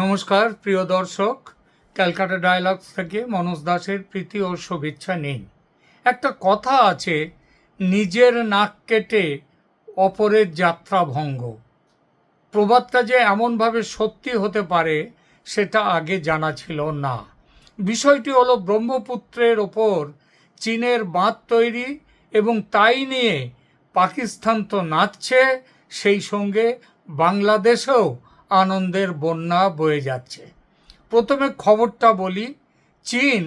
নমস্কার, প্রিয় দর্শক। ক্যালকাটা ডায়ালগস থেকে মনোজ দাসের প্রীতি ও শুভেচ্ছা নেই একটা কথা আছে, নিজের নাক কেটে অপরের যাত্রা ভঙ্গ। প্রবাদটা যে এমনভাবে সত্যি হতে পারে, সেটা আগে জানা ছিল না। বিষয়টি হলো ব্রহ্মপুত্রের ওপর চীনের বাঁধ তৈরি এবং তাই নিয়ে পাকিস্তান তো নাচছে, সেই সঙ্গে বাংলাদেশেও আনন্দের বন্যা বয়ে যাচ্ছে। প্রথমে খবরটা বলি, চীন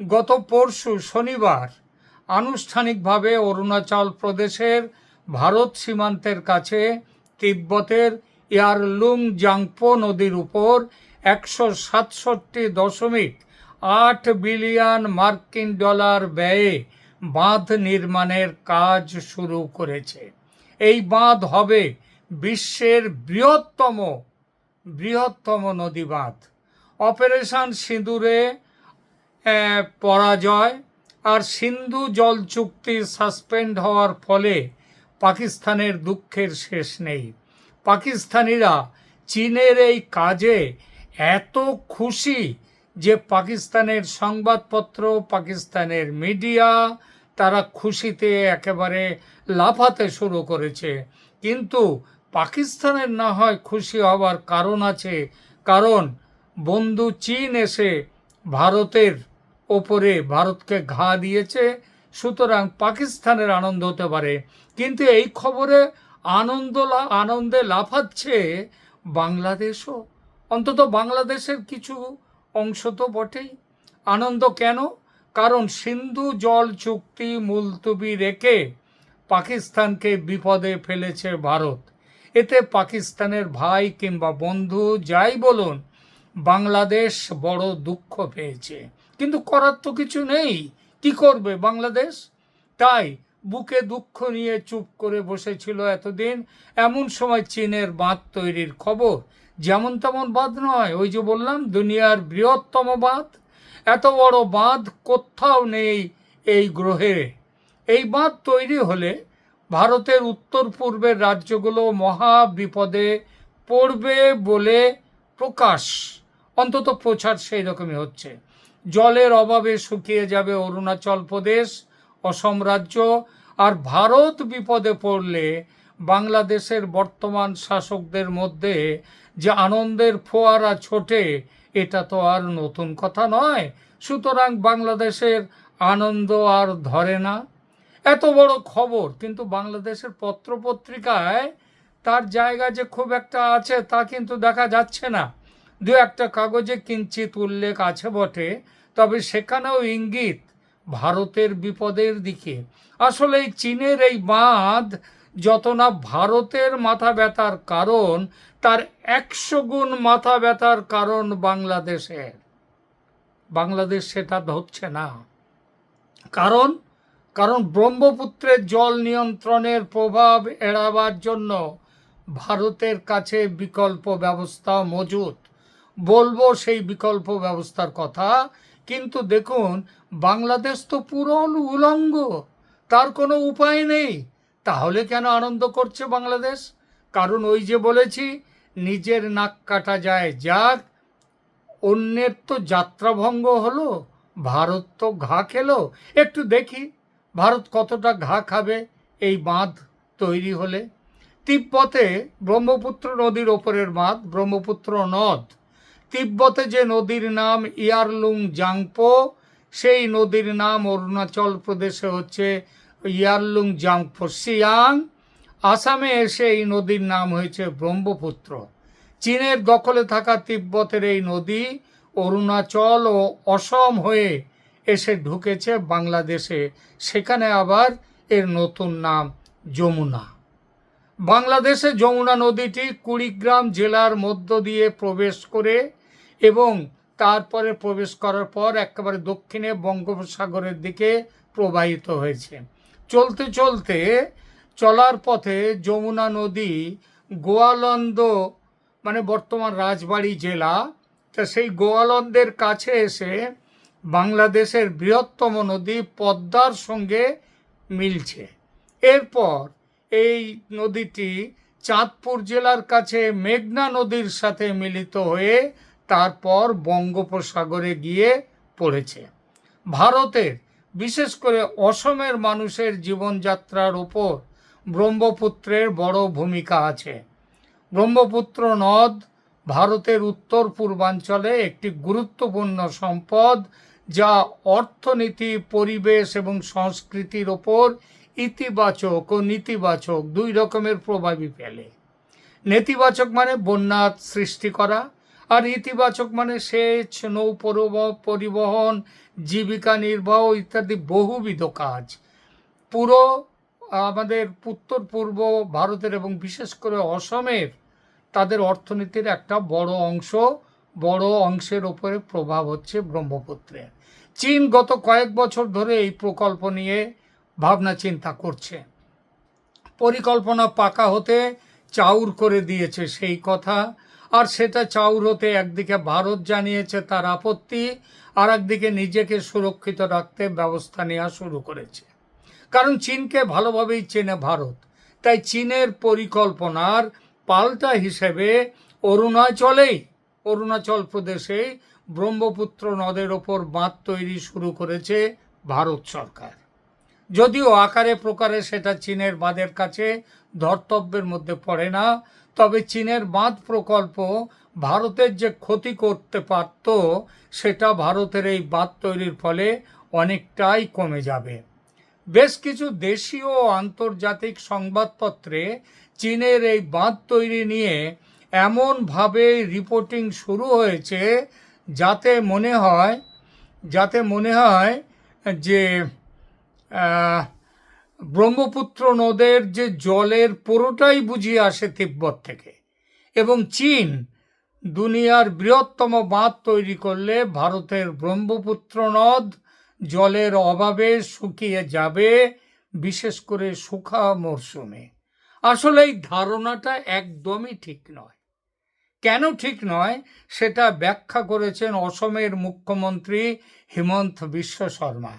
গত পরশু শনিবার আনুষ্ঠানিকভাবে অরুণাচল প্রদেশের ভারত সীমান্তের কাছে তিব্বতের ইয়ারলুং জাংপো নদীর উপর একশো সাতষট্টি দশমিক আট বিলিয়ন মার্কিন ডলার ব্যয়ে বাঁধ নির্মাণের কাজ শুরু করেছে। এই বাঁধ হবে বিশ্বের বৃহত্তম বৃহত্তম নদী বাঁধ অপারেশন সিঁদুরে পরাজয় আর সিন্ধু জল চুক্তি সাসপেন্ড হওয়ার ফলে পাকিস্তানের দুঃখের শেষ নেই। পাকিস্তানিরা চীনের এই কাজে এত খুশি যে পাকিস্তানের সংবাদপত্র, পাকিস্তানের মিডিয়া তারা খুশিতে একেবারে লাফাতে শুরু করেছে। কিন্তু পাকিস্তানের না হয় খুশি হবার কারণ আছে, কারণ বন্ধু চীন এসে ভারতের ওপরে ভারতকে ঘা দিয়েছে, সুতরাং পাকিস্তানের আনন্দ হতে পারে। কিন্তু এই খবরে আনন্দ আনন্দে লাফাচ্ছে বাংলাদেশও। অন্তত বাংলাদেশের কিছু অংশ তো বটেই। আনন্দ কেন? কারণ সিন্ধু জল চুক্তি মুলতুবি রেখে পাকিস্তানকে বিপদে ফেলেছে ভারত। এতে পাকিস্তানের ভাই কিংবা বন্ধু যাই বলুন, বাংলাদেশ বড় দুঃখ পেয়েছে। কিন্তু করার তো কিছু নেই। কি করবে বাংলাদেশ? তাই বুকে দুঃখ নিয়ে চুপ করে বসেছিল এতদিন। এমন সময় চীনের বাঁধ তৈরির খবর। যেমন তেমন বাঁধ নয়, ওই যে বললাম, দুনিয়ার বৃহত্তম বাঁধ। এত বড় বাঁধ কোথাও নেই এই গ্রহে। এই বাঁধ তৈরি হলে ভারতের উত্তর পূর্বের রাজ্যগুলো মহা বিপদে পড়বে বলে প্রকাশ। অন্তত প্রচার সেই রকমই হচ্ছে। জলের অভাবে শুকিয়ে যাবে অরুণাচল প্রদেশ, অসম রাজ্য, আর ভারত বিপদে পড়লে বাংলাদেশের বর্তমান শাসকদের মধ্যে যে আনন্দের ফোয়ারা ছোটে, এটা তো আর নতুন কথা নয়। সুতরাং বাংলাদেশের আনন্দ আর ধরে না। এত বড় খবর, কিন্তু বাংলাদেশের পত্রপত্রিকায় তার জায়গা যে খুব একটা আছে তা কিন্তু দেখা যাচ্ছে না। দু একটা কাগজে কিঞ্চিত উল্লেখ আছে বটে, তবে সেখানেও ইঙ্গিত ভারতের বিপদের দিকে। আসলে এই চীনের এই বাঁধ যত না ভারতের মাথা ব্যথার কারণ, তার একশো গুণ মাথা ব্যথার কারণ বাংলাদেশের। বাংলাদেশ সেটা ধরছে না। কারণ কারণ ব্রহ্মপুত্রের জল নিয়ন্ত্রণের প্রভাব এড়াবার জন্য ভারতের কাছে বিকল্প ব্যবস্থা মজুদ বলব সেই বিকল্প ব্যবস্থার কথা। কিন্তু দেখুন, বাংলাদেশ তো পুরন উলঙ্গ। তার কোনো উপায় নেই। তাহলে কেন আনন্দ করছে বাংলাদেশ? কারণ ওই যে বলেছি, নিজের নাক কাটা যায় যাক। অন্যের তো যাত্রাভঙ্গ হলো, ভারত তো ঘা খেলো। একটু দেখি। ভারত কতটা ঘা খাবে এই বাঁধ তৈরি হলে? তিব্বতে ব্রহ্মপুত্র নদীর ওপরের বাঁধ, ব্রহ্মপুত্র নদ। তিব্বতে যে নদীর নাম ইয়ারলুং জাংপো, সেই নদীর নাম অরুণাচল প্রদেশে হচ্ছে ইয়ারলুং জাংপো, সিয়াং। আসামে এসে এই নদীর নাম হয়েছে ব্রহ্মপুত্র। চীনের দখলে থাকা তিব্বতের এই নদী অরুণাচল ও অসম হয়ে এসে ঢুকেছে বাংলাদেশে। সেখানে আবার এর নতুন নাম যমুনা। বাংলাদেশে যমুনা নদীটি কুড়িগ্রাম জেলার মধ্য দিয়ে প্রবেশ করে এবং তারপরে প্রবেশ করার পর একেবারে দক্ষিণে বঙ্গোপসাগরের দিকে প্রবাহিত হয়েছে। চলতে চলতে চলার পথে যমুনা নদী গোয়ালন্দ মানে বর্তমান রাজবাড়ি জেলা, তা সেই গোয়ালন্দের কাছে এসে বাংলাদেশের বৃহত্তম নদী পদ্মার সঙ্গে মিলছে। এরপর এই নদীটি চাঁদপুর জেলার কাছে মেঘনা নদীর সাথে মিলিত হয়ে তারপর বঙ্গোপসাগরে গিয়ে পড়েছে। ভারতের, বিশেষ করে অসমের মানুষের জীবনযাত্রার ওপর ব্রহ্মপুত্রের বড় ভূমিকা আছে। ব্রহ্মপুত্র নদ ভারতের উত্তর পূর্বাঞ্চলে একটি গুরুত্বপূর্ণ সম্পদ যা অর্থনীতি, পরিবেশ এবং সংস্কৃতির ওপর ইতিবাচক ও নেতিবাচক দুই রকমের প্রভাবই ফেলে। নেতিবাচক মানে বন্যা সৃষ্টি করা আর ইতিবাচক মানে সেচ নৌ পরিবহন, জীবিকা নির্বাহ ইত্যাদি বহুবিধ কাজ। পুরো আমাদের উত্তর পূর্ব ভারতের এবং বিশেষ করে অসমের তাদের অর্থনীতির একটা বড় অংশ, বড় অংশের ওপরে প্রভাব হচ্ছে ব্রহ্মপুত্রের চীন গত কয়েক বছর ধরে এই প্রকল্প নিয়ে ভাবনা চিন্তা করছে। পরিকল্পনা পাকা হতে চাউর করে দিয়েছে সেই কথা, আর সেটা চাউর হতে একদিকে ভারত জানিয়েছে তার আপত্তি, আর একদিকে নিজেকে সুরক্ষিত রাখতে ব্যবস্থা নেওয়া শুরু করেছে। কারণ চীনকে ভালোভাবেই চেনে ভারত, তাই চীনের পরিকল্পনার পাল্টা হিসেবে অরুণাচলেই, অরুণাচল প্রদেশেই ব্রহ্মপুত্র নদের ওপর বাঁধ তৈরি শুরু করেছে ভারত সরকার। যদিও আকারে প্রকারে সেটা চীনের বাঁধের কাছে ধর্তব্যের মধ্যে পড়ে না, তবে চীনের বাঁধ প্রকল্প ভারতের যে ক্ষতি করতে পারত, সেটা ভারতের এই বাঁধ তৈরির ফলে অনেকটাই কমে যাবে। বেশ কিছু দেশীয় ও আন্তর্জাতিক সংবাদপত্রে চীনের এই বাঁধ তৈরি নিয়ে এমনভাবে রিপোর্টিং শুরু হয়েছে যাতে মনে হয়, যাতে মনে হয় যে ব্রহ্মপুত্র নদের যে জলের পুরোটাই বুঝিয়ে আসে তিব্বত থেকে। এবং চীন দুনিয়ার বৃহত্তম বাঁধ তৈরি করলে ভারতের ব্রহ্মপুত্র নদ জলের অভাবে শুকিয়ে যাবে, বিশেষ করে শুখা মরশুমে। আসলে এই ধারণাটা একদমই ঠিক নয়। কেন ঠিক নয়? সেটা ব্যাখ্যা করেছেন অসমের মুখ্যমন্ত্রী হিমন্ত বিশ্ব শর্মা।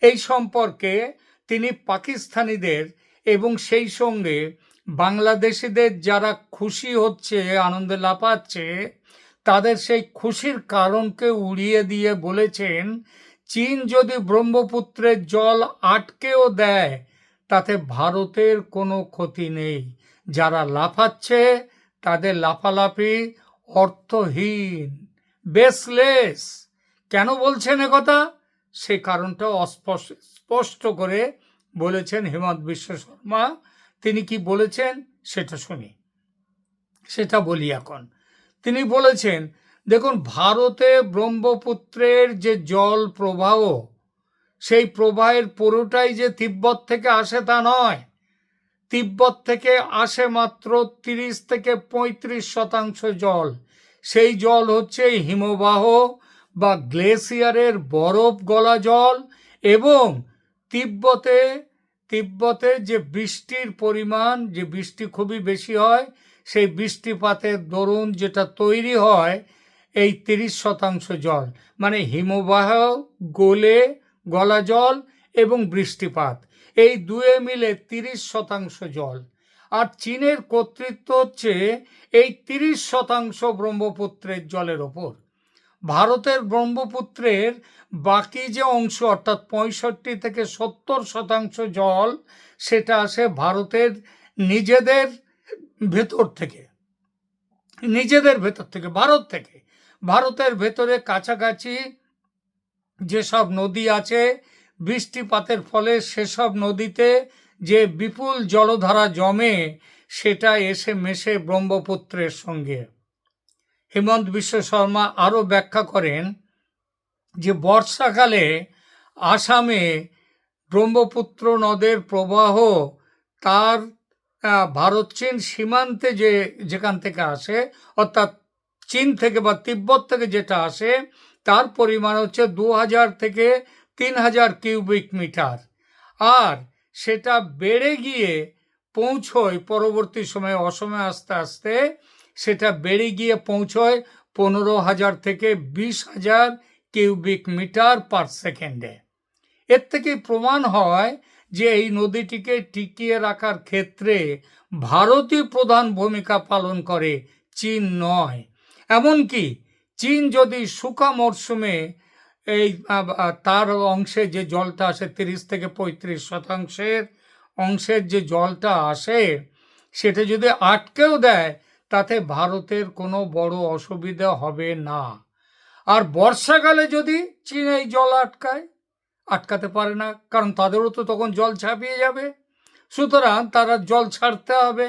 এই সম্পর্কে তিনি পাকিস্তানিদের এবং সেই সঙ্গে বাংলাদেশিদের যারা খুশি হচ্ছে, আনন্দে লাপাচ্ছে, তাদের সেই খুশির কারণকে উড়িয়ে দিয়ে বলেছেন, চীন যদি ব্রহ্মপুত্রের জল আটকেও দেয় তাতে ভারতের কোনো ক্ষতি নেই। যারা লাফাচ্ছে, তাদের লাফালাফি অর্থহীন বেসলেস কেন বলছেন কথা? সে কারণটা স্পষ্ট করে বলেছেন হেমন্ত বিশ্ব শর্মা। তিনি কি বলেছেন সেটা শুনি। সেটা বলি এখন। তিনি বলেছেন, দেখুন, ভারতে ব্রহ্মপুত্রের যে জল প্রবাহ সেই প্রবাহের পুরোটাই যে তিব্বত থেকে আসে তা নয়। তিব্বত থেকে আসে মাত্র তিরিশ থেকে পঁয়ত্রিশ শতাংশ জল। সেই জল হচ্ছে হিমবাহ বা গ্লেসিয়ারের বরফ গলা জল এবং তিব্বতে তিব্বতে যে বৃষ্টির পরিমাণ, যে বৃষ্টি খুবই বেশি হয়, সেই বৃষ্টিপাতের দরুন যেটা তৈরি হয়, এই তিরিশ শতাংশ জল। মানে হিমবাহ গলে গলা জল এবং বৃষ্টিপাত। এই দুয়ে মিলে তিরিশ শতাংশ জল। আর চীনের কর্তৃত্ব হচ্ছে এই তিরিশ শতাংশ ব্রহ্মপুত্রের জলের ওপর। ভারতের ব্রহ্মপুত্রের বাকি যে অংশ, অর্থাৎ পঁয়ষট্টি থেকে সত্তর শতাংশ জল, সেটা আসে ভারতের নিজেদের ভেতর থেকে। নিজেদের ভেতর থেকে, ভারত থেকে। ভারতের ভেতরে কাছাকাছি যেসব নদী আছে, বৃষ্টিপাতের ফলে সেসব নদীতে যে বিপুল জলধারা জমে, সেটা এসে মেশে ব্রহ্মপুত্রের সঙ্গে। হেমন্ত বিশ্ব শর্মা আরও ব্যাখ্যা করেন যে, বর্ষাকালে আসামে ব্রহ্মপুত্র নদের প্রবাহ তার ভারত, চীন সীমান্তে যে, যেখান থেকে আসে, অর্থাৎ চীন থেকে বা তিব্বত থেকে যেটা আসে তার পরিমাণ হচ্ছে দু হাজার থেকে তিন হাজার কিউবিক মিটার। আর সেটা বেড়ে গিয়ে পৌঁছয় পরবর্তী সময়ে অসমে আস্তে আস্তে সেটা বেড়ে গিয়ে পৌঁছয় পনেরো হাজার থেকে বিশ হাজার কিউবিক মিটার পার সেকেন্ডে। এর থেকে প্রমাণ হয় যে এই নদীটিকে টিকিয়ে রাখার ক্ষেত্রে ভারতই প্রধান ভূমিকা পালন করে, চীন নয়। এমনকি চীন যদি শুকা মরশুমে এই তার অংশে যে জলটা আসে তিরিশ থেকে পঁয়ত্রিশ শতাংশের অংশের যে জলটা আসে, সেটা যদি আটকেও দেয়, তাতে ভারতের কোনো বড় অসুবিধা হবে না। আর বর্ষাকালে যদি চীন এই জল আটকায়, আটকাতে পারে না, কারণ তাদেরও তো তখন জল ছাপিয়ে যাবে। সুতরাং তারা জল ছাড়তে হবে।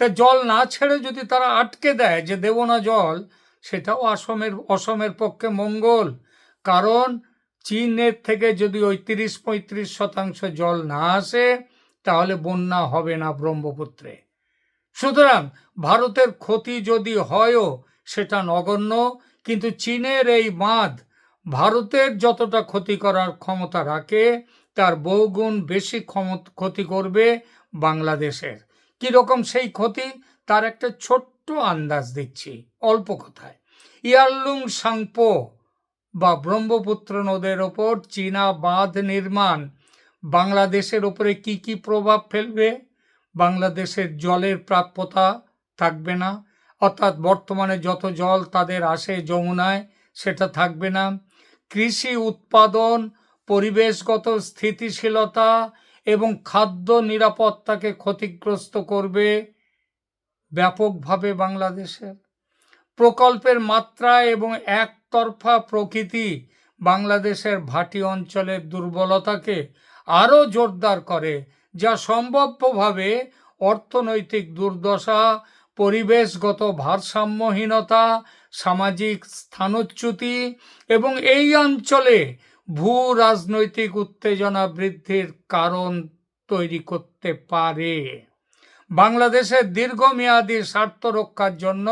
তা জল না ছেড়ে যদি তারা আটকে দেয় যে দেব না জল সেটাও অসমের অসমের পক্ষে মঙ্গল। কারণ চীনের থেকে যদি ওই তিরিশ পঁয়ত্রিশ শতাংশ জল না আসে, তাহলে বন্যা হবে না ব্রহ্মপুত্রে। সুতরাং ভারতের ক্ষতি যদি হয়ও, সেটা নগণ্য। কিন্তু চীনের এই বাঁধ ভারতের যতটা ক্ষতি করার ক্ষমতা রাখে, তার বহুগুণ বেশি ক্ষতি করবে বাংলাদেশের। কীরকম সেই ক্ষতি? তার একটা ছোট্ট আন্দাজ দিচ্ছি। অল্প কথায়। ইয়ারলুং সাংপো বা ব্রহ্মপুত্র নদের ওপর চীনা বাঁধ নির্মাণ, বাংলাদেশের ওপরে কি কি প্রভাব ফেলবে? বাংলাদেশের জলের প্রাপ্যতা থাকবে না, অর্থাৎ বর্তমানে যত জল তাদের আসে যমুনায় সেটা থাকবে না। কৃষি উৎপাদন, পরিবেশগত স্থিতিশীলতা এবং খাদ্য নিরাপত্তাকে ক্ষতিগ্রস্ত করবে ব্যাপকভাবে বাংলাদেশের। প্রকল্পের মাত্রা এবং একতরফা প্রকৃতি বাংলাদেশের ভাটি অঞ্চলের দুর্বলতাকে আরও জোরদার করে, যা সম্ভাব্যভাবে অর্থনৈতিক দুর্দশা, পরিবেশগত ভারসাম্যহীনতা, সামাজিক স্থানচ্যুতি এবং এই অঞ্চলে ভূ রাজনৈতিক উত্তেজনা বৃদ্ধির কারণ তৈরি করতে পারে। বাংলাদেশের দীর্ঘমেয়াদী স্বার্থ রক্ষার জন্য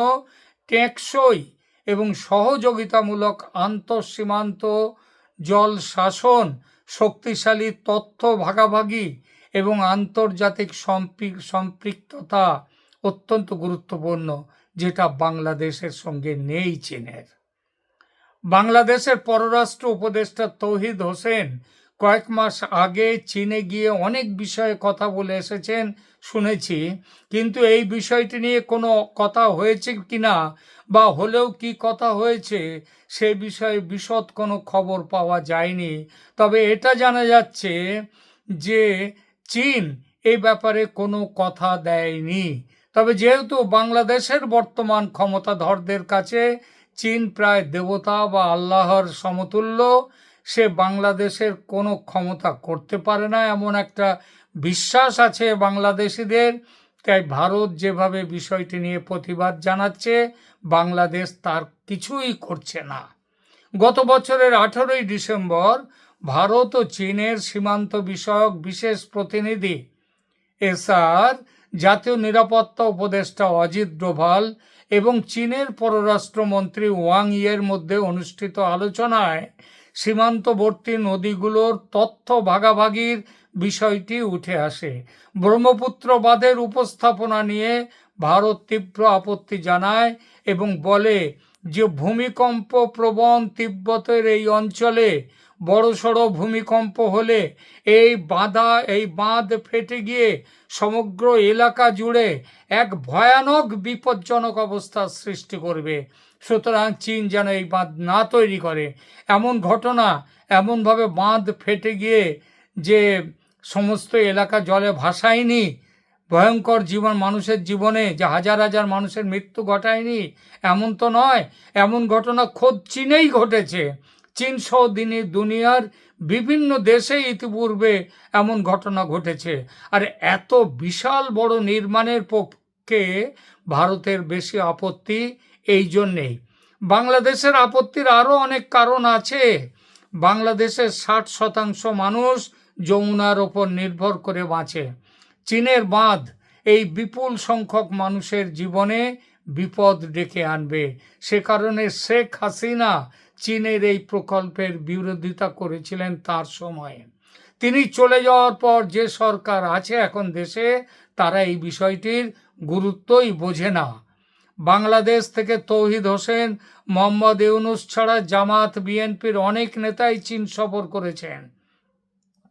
টেকসই এবং সহযোগিতামূলক আন্তঃসীমান্ত জল শাসন, শক্তিশালী তথ্য ভাগাভাগি এবং আন্তর্জাতিক সম্পৃ- সম্পৃক্ততা অত্যন্ত গুরুত্বপূর্ণ, যেটা বাংলাদেশের সঙ্গে নেই চীনের। বাংলাদেশের পররাষ্ট্র উপদেষ্টা তৌহিদ হোসেন কয়েক মাস আগে চীনে গিয়ে অনেক বিষয়ে কথা বলে এসেছেন, শুনেছি। কিন্তু এই বিষয়টি নিয়ে কোনো কথা হয়েছে কিনা বা হলেও কি কথা হয়েছে, সে বিষয়ে বিশদ কোনো খবর পাওয়া যায়নি। তবে এটা জানা যাচ্ছে যে চীন এই ব্যাপারে কোনো কথা দেয়নি। তবে যেহেতু বাংলাদেশের বর্তমান ক্ষমতাধরদের কাছে চীন প্রায় দেবতা বা আল্লাহর সমতুল্য সে বাংলাদেশের কোনো ক্ষমতা করতে পারে না, এমন একটা বিশ্বাস আছে বাংলাদেশিদের। তাই ভারত যেভাবে বিষয়টি নিয়ে প্রতিবাদ জানাচ্ছে, বাংলাদেশ তার কিছুই করছে না। গত বছরের আঠেরোই ডিসেম্বর ভারত ও চীনের সীমান্ত বিষয়ক বিশেষ প্রতিনিধি এসআর জাতীয় নিরাপত্তা উপদেষ্টা অজিত ডোভাল এবং চীনের পররাষ্ট্রমন্ত্রী ওয়াং ইয়ের মধ্যে অনুষ্ঠিত আলোচনায় সীমান্তবর্তী নদীগুলোর তথ্য ভাগাভাগির বিষয়টি উঠে আসে। ব্রহ্মপুত্র বাঁধের উপস্থাপনা নিয়ে ভারত তীব্র আপত্তি জানায় এবং বলে যে ভূমিকম্প প্রবণ তিব্বতের এই অঞ্চলে বড়সড় ভূমিকম্প হলে এই বাঁধা, এই বাঁধ ফেটে গিয়ে সমগ্র এলাকা জুড়ে এক ভয়ানক বিপজ্জনক অবস্থার সৃষ্টি করবে। সুতরাং চীন যেন এই বাঁধ না তৈরি করে। এমন ঘটনা এমনভাবে বাঁধ ফেটে গিয়ে যে সমস্ত এলাকা জলে ভাসায়নি, ভয়ঙ্কর জীবন, মানুষের জীবনে যে হাজার হাজার মানুষের মৃত্যু ঘটায়নি, এমন তো নয়, এমন ঘটনা খোদ চীনেই ঘটেছে। চীন সহ দিনে দুনিয়ার বিভিন্ন দেশে ইতিপূর্বে এমন ঘটনা ঘটেছে। আর এত বিশাল বড় নির্মাণের পক্ষে ভারতের বেশি আপত্তি এই জন্যেই। বাংলাদেশের আপত্তির আরও অনেক কারণ আছে। বাংলাদেশের ষাট শতাংশ মানুষ যমুনার ওপর নির্ভর করে বাঁচে। চীনের বাঁধ এই বিপুল সংখ্যক মানুষের জীবনে বিপদ ডেকে আনবে। সে কারণে শেখ হাসিনা চীনের এই প্রকল্পের বিরোধিতা করেছিলেন তার সময়ে। তিনি চলে যাওয়ার পর যে সরকার আছে এখন দেশে, তারা এই বিষয়টির গুরুত্বই বোঝে না। বাংলাদেশ থেকে তৌহিদ হোসেন, মোহাম্মদ ইউনুস ছাড়া জামাত বিএনপির অনেক নেতাই চীন সফর করেছেন।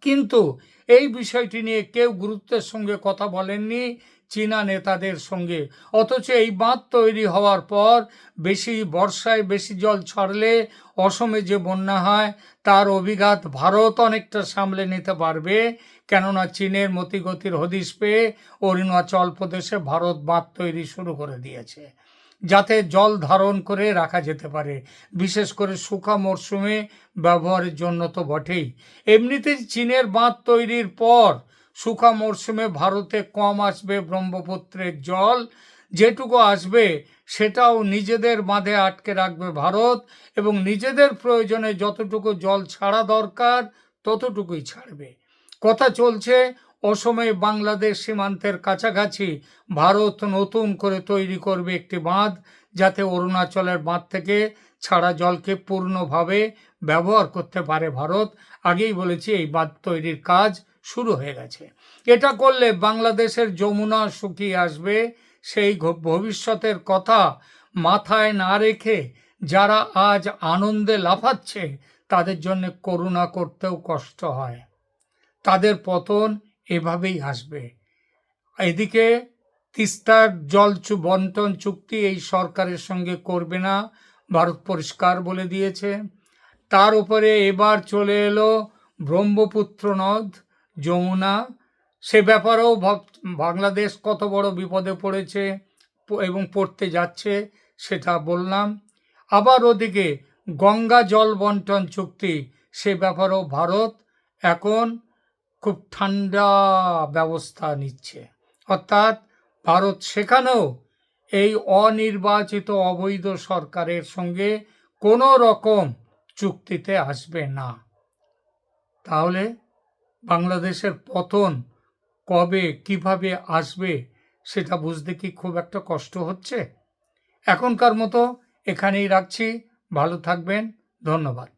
কিন্তু এই বিষয়টি নিয়ে কেউ গুরুত্বের সঙ্গে কথা বলেননি। চীনা নেতাদের সঙ্গে। অথচ এই বাঁধ তৈরি হওয়ার পর বেশি বর্ষায় বেশি জল ছড়লে অসমে যে বন্যা হয়, তার অভিঘাত ভারত অনেকটা সামলে নিতে পারবে। কেননা চীনের মতিগতির হদিশ পেয়ে অরুণাচল প্রদেশে ভারত বাঁধ তৈরি শুরু করে দিয়েছে, যাতে জল ধারণ করে রাখা যেতে পারে। বিশেষ করে শুকা মরশুমে ব্যবহারের জন্য তো বটেই। এমনিতেই চীনের বাঁধ তৈরির পর শুকা মরশুমে ভারতে কম আসবে ব্রহ্মপুত্রের জল। যেটুকু আসবে, সেটাও নিজেদের বাঁধে আটকে রাখবে ভারত এবং নিজেদের প্রয়োজনে যতটুকু জল ছাড়া দরকার, ততটুকুই ছাড়বে। কথা চলছে, অসময়ে বাংলাদেশ সীমান্তের কাছাকাছি ভারত নতুন করে তৈরি করবে একটি বাঁধ, যাতে অরুণাচলের বাঁধ থেকে ছাড়া জলকে পূর্ণভাবে ব্যবহার করতে পারে ভারত। আগেই বলেছি, এই বাঁধ তৈরির কাজ শুরু হয়ে গেছে। এটা করলে বাংলাদেশের যমুনা শুকিয়ে আসবে। সেই ভবিষ্যতের কথা মাথায় না রেখে যারা আজ আনন্দে লাফাচ্ছে, তাদের জন্য করুণা করতেও কষ্ট হয়। তাদের পতন এভাবেই আসবে। এদিকে তিস্তার জল বন্টন চুক্তি এই সরকারের সঙ্গে করবে না, ভারত পরিষ্কার বলে দিয়েছে। তার উপরে এবার চলে এলো ব্রহ্মপুত্র নদ। যমুনা, সে ব্যাপারেও বাংলাদেশ কত বড় বিপদে পড়েছে এবং পড়তে যাচ্ছে, সেটা বললাম। আবার ওদিকে গঙ্গা জল বন্টন চুক্তি, সে ব্যাপারেও ভারত এখন খুব ঠান্ডা ব্যবস্থা নিচ্ছে। অর্থাৎ ভারত সেখানেও এই অনির্বাচিত অবৈধ সরকারের সঙ্গে কোনো রকম চুক্তিতে আসবে না। তাহলে বাংলাদেশের পতন কবে, কীভাবে আসবে সেটা বুঝতে কি খুব একটা কষ্ট হচ্ছে? এখনকার মতো এখানেই রাখছি। ভালো থাকবেন। ধন্যবাদ।